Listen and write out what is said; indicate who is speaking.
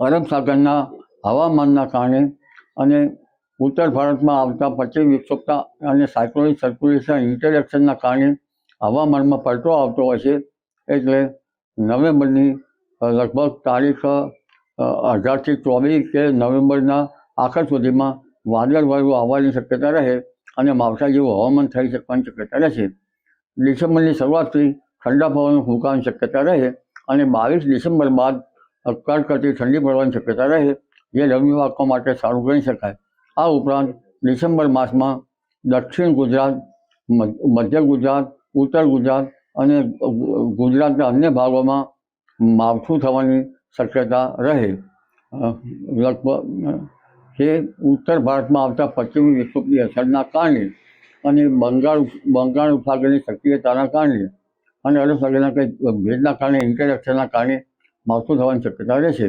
Speaker 1: અરબ સાગરના હવામાનના કારણે અને ઉત્તર ભારતમાં આવતા પશ્ચિમ વિક્ષોભતા અને સાયક્લોનિક સર્ક્યુલેશન ઇન્ટરેક્શનના કારણે હવામાનમાં પલટો આવતો હોય છે, એટલે નવેમ્બરની લગભગ તારીખ અઢારથી ચોવીસ કે નવેમ્બરના આખર સુધીમાં વાદળવાળું આવવાની શક્યતા રહે અને માવઠા જેવું હવામાન થઈ શકવાની શક્યતા રહેશે. ડિસેમ્બરની શરૂઆતથી ઠંડા પવનનું ફૂંકાવાની શક્યતા રહે અને બાવીસ ડિસેમ્બર બાદ કડકડતી ઠંડી પડવાની શક્યતા રહે, જે રવિ પાકો માટે સારું ગણી શકાય. આ ઉપરાંત ડિસેમ્બર માસમાં દક્ષિણ ગુજરાત મધ્ય ગુજરાત, ઉત્તર ગુજરાત અને ગુજરાતના અન્ય ભાગોમાં માવઠું થવાની શક્યતા રહે. લગભગ, જે ઉત્તર ભારતમાં આવતા પશ્ચિમી વિક્ષોભની અસરના કારણે અને બંગાળ બંગાળ ઉપસાગરની સક્રિયતાના કારણે અને અરબ સાગરના કંઈક ભેજના કારણે ઇન્ટરેક્શનના કારણે માવઠું થવાની શક્યતા રહેશે